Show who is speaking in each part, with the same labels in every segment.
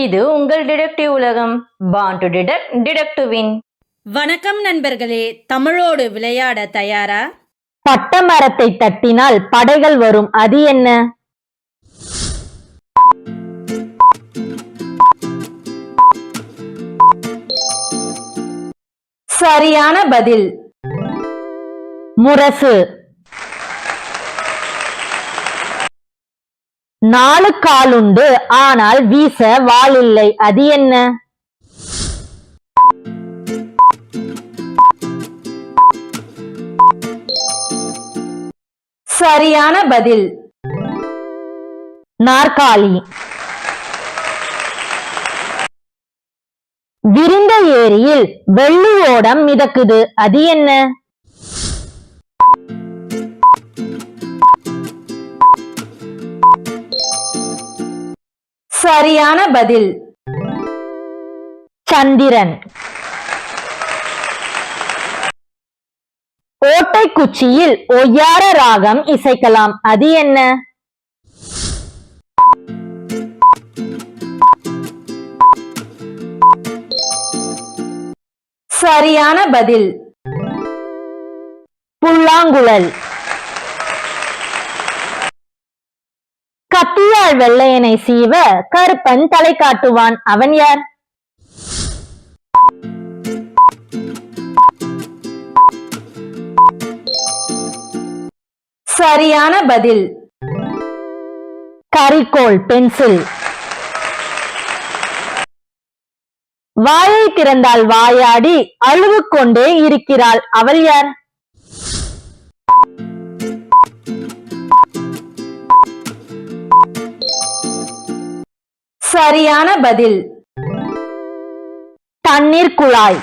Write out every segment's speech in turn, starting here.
Speaker 1: இது உங்கள் டிடெக்டிவ் உலகம். Born to detect detect to win
Speaker 2: வணக்கம் நண்பர்களே தமிழோடு விளையாட தயாரா?
Speaker 1: பட்டமரத்தை தட்டினால் படைகள் வரும் அது என்ன? சரியான பதில். முரசு. நாலு காலுண்டு ஆனால் வீச வால் இல்லை அது என்ன? சரியான பதில். நாற்காலி. விரிந்த ஏரியில் வெள்ளி ஓடம் மிதக்குது. அது என்ன? சரியான பதில். சந்திரன். ஓட்டை குச்சியில் ஒய்யார ராகம் இசைக்கலாம். அது என்ன? சரியான பதில். புல்லாங்குழல். கத்தியால் வெள்ளையனை சீவ கருப்பன் தலை காட்டுவான். அவன் யார்? சரியான பதில். கரிக்கோல் பென்சில். வாயை திறந்தால் வாயாடி அழுவு கொண்டே இருக்கிறாள். அவள் யார்? சரியான பதில். தண்ணீர் குழாய்.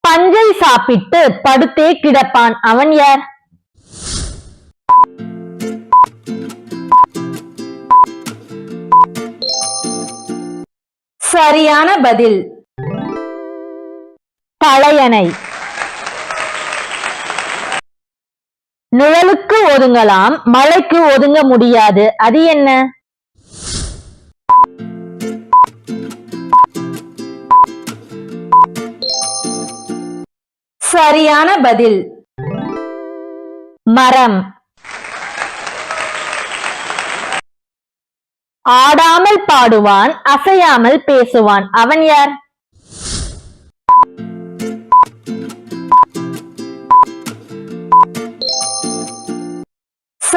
Speaker 1: பஞ்சை சாப்பிட்டு படுத்தே கிடப்பான் அவன் யார்? சரியான பதில். பழையனை நிழலுக்கு ஒதுங்கலாம் மழைக்கு ஒதுங்க முடியாது. அது என்ன? சரியான பதில். மரம். ஆடாமல் பாடுவான் அசையாமல் பேசுவான். அவன் யார்?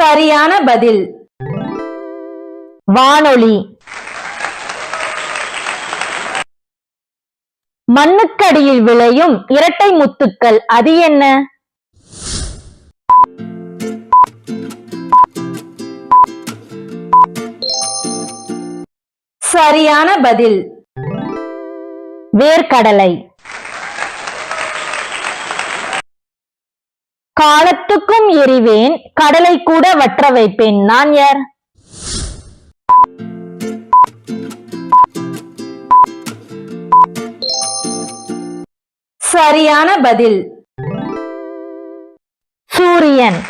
Speaker 1: சரியான பதில். வானொலி. மண்ணுக்கடியில் விளையும் இரட்டை முத்துக்கள் அது என்ன? சரியான பதில். வேர்க்கடலை. காலத்துக்கும் எரிவேன் கடலை கூட வற்ற வைப்பேன். நான் யார்? சரியான பதில். சூரியன்.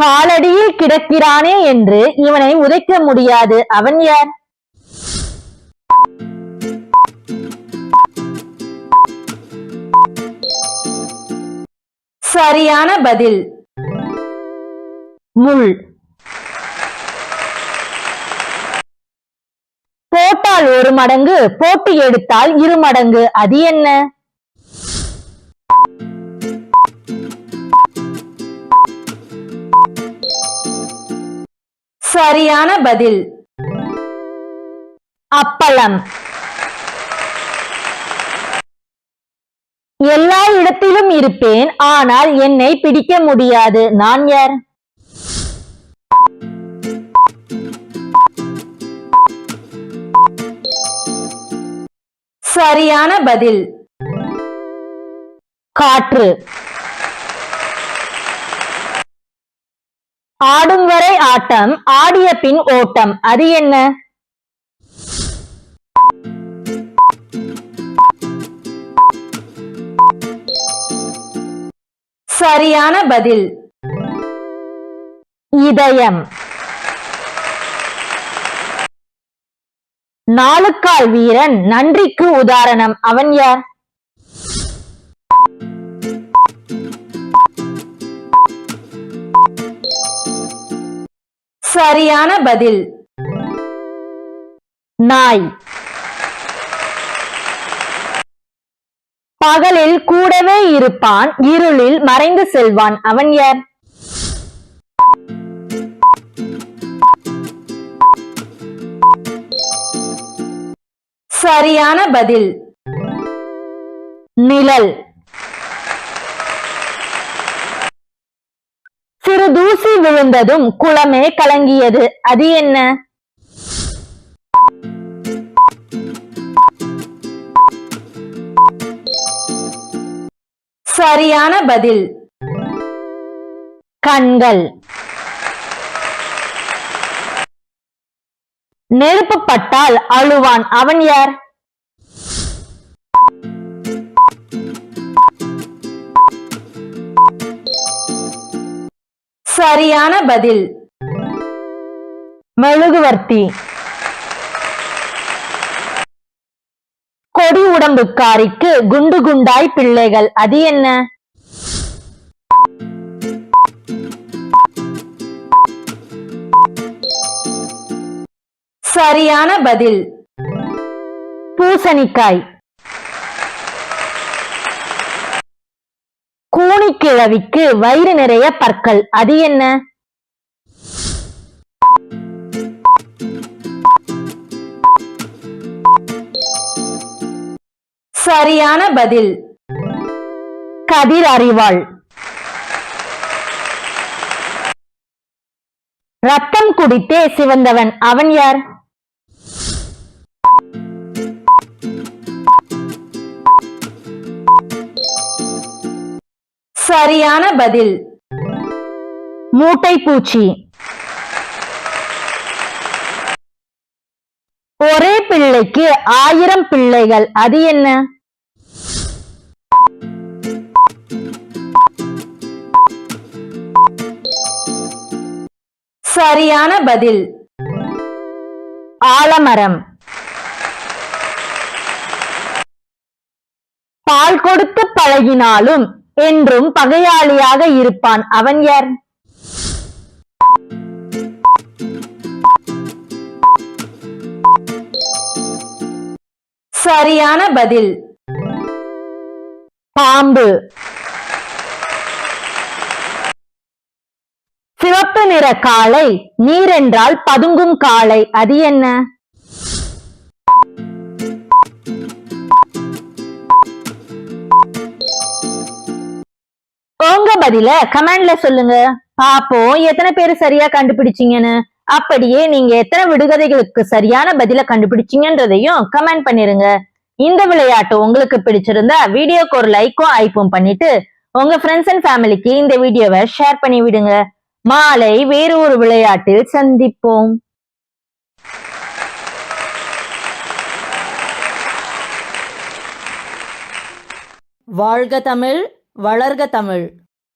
Speaker 1: காலடியில் கிடக்கிறானே என்று இவனை உதைக்க முடியாது. அவன் யார்? சரியான பதில். முள். போட்டால் ஒரு மடங்கு போட்டு எடுத்தால் இரு மடங்கு. அது என்ன? சரியான பதில். அப்பளம். இருப்பேன் ஆனால் என்னை பிடிக்க முடியாது. நான் யார்? சரியான பதில். காற்று. ஆடும் வரை ஆட்டம் ஆடிய பின் ஓட்டம். அது என்ன? சரியான பதில். இதயம். நாலுக்கால் வீரன் நன்றிக்கு உதாரணம். அவன் யார்?
Speaker 2: சரியான பதில்.
Speaker 1: நாய். பகலில் கூடவே இருப்பான் இருளில் மறைந்து செல்வான். அவன் யார்?
Speaker 2: சரியான பதில்.
Speaker 1: நிழல். சிறு தூசி விழுந்ததும் குளமே கலங்கியது. அது என்ன?
Speaker 2: சரியான பதில்.
Speaker 1: கண்கள். நெருப்பு பட்டால் அழுவான். அவன் யார்?
Speaker 2: சரியான பதில்.
Speaker 1: மெழுகுவர்த்தி. கொடி உடம்புக்காரிக்கு குண்டு குண்டாய் பிள்ளைகள் அது என்ன?
Speaker 2: சரியான பதில்.
Speaker 1: பூசணிக்காய். கூனிக்கிழவிக்கு வயிறு நிறைய பற்கள் அது என்ன?
Speaker 2: சரியான பதில்.
Speaker 1: கதிர் அறிவாள். ரத்தம் குடித்தே சிவந்தவன் அவன் யார்?
Speaker 2: சரியான பதில்.
Speaker 1: மூட்டை பூச்சி ஒரே பிள்ளைக்கு ஆயிரம் பிள்ளைகள் அது என்ன?
Speaker 2: சரியான பதில்.
Speaker 1: ஆலமரம். பால் கொடுத்து பழகினாலும் என்றும் பகையாளியாக இருப்பான் அவன் யார்?
Speaker 2: சரியான பதில்.
Speaker 1: பாம்பு. சிவப்பு நிற காளை நீரென்றால் பதுங்கும் காளை அது என்ன? உங்க பதில கமெண்ட்ல சொல்லுங்க. பாப்போம் எத்தனை பேர் சரியா கண்டுபிடிச்சீங்கன்னு. அப்படியே நீங்க எத்தனை விடுகதைகளுக்கு சரியான பதில கண்டுபிடிச்சீங்கன்றதையும் கமெண்ட் பண்ணிருங்க. இந்த விளையாட்டு உங்களுக்கு பிடிச்சிருந்தா வீடியோக்கு ஒரு லைக்கும் ஐப்பும் பண்ணிட்டு உங்க ஃப்ரெண்ட்ஸ் அண்ட் ஃபேமிலிக்கு இந்த வீடியோவை ஷேர் பண்ணி விடுங்க மாலை வேறு ஒரு விளையாட்டில் சந்திப்போம்.
Speaker 2: வாழ்க தமிழ் வளர்க தமிழ்.